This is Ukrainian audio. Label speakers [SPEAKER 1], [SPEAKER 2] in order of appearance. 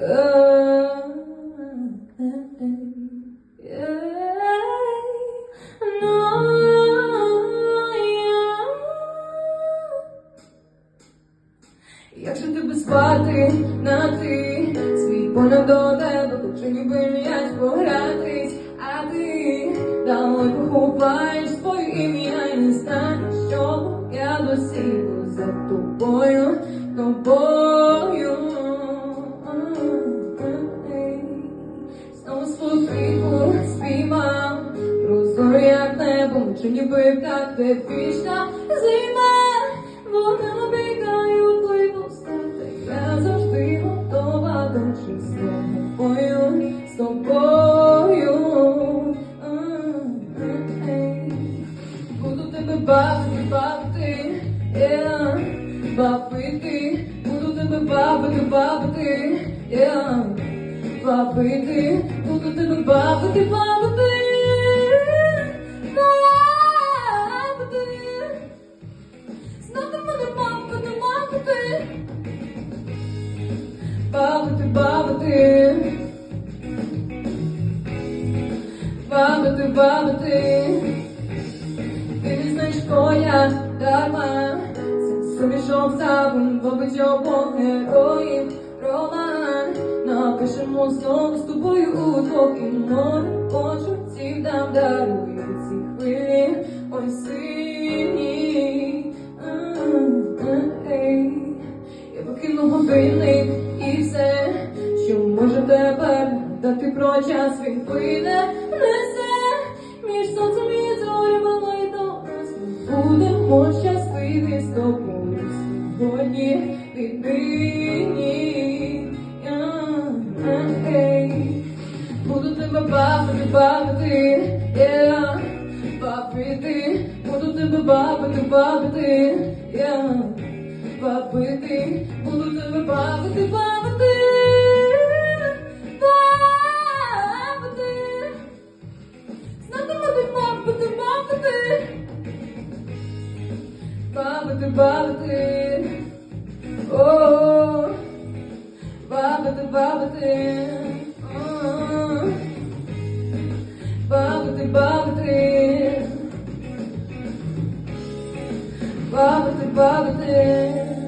[SPEAKER 1] Якщо тебе спати на ти, свій понад до тебе, хочу ніби м'яч погратись, а ти? Далеко ховаєш своє ім'я і не знаєш, що я досягну за тобою. Як небо, чи ніби де вічна зима, вона набігає у твої вуста, я завжди готова до тобою, з тобою. Буду тебе бавити, бавити, yeah. бавити, буду тебе бавити, бавити, yeah. бавити, буду тебе бавити, бавити. Бавити. Бавити, бавити. Ти не знаєш, що я дарма. Це сумішок забун, побить обох героїв Роман Напишемо знову з тобою удвох І море почуттів нам дарує ці хвилі. Ой, сині. Я покину годинник тепер дати про час він плине, несе між сонцем і зорями і до нас будемо щасливі з тобою сьогодні віднині. Буду тебе бавити, бавити, yeah. бавити, буду тебе бавити, бавити, yeah. бавити, буду тебе бавити, бавити. Баба ты, баба ты, о, -о, -о. баба ты, баба ты, о, -о, -о. баба ты, баба ты, баба ты, баба ты.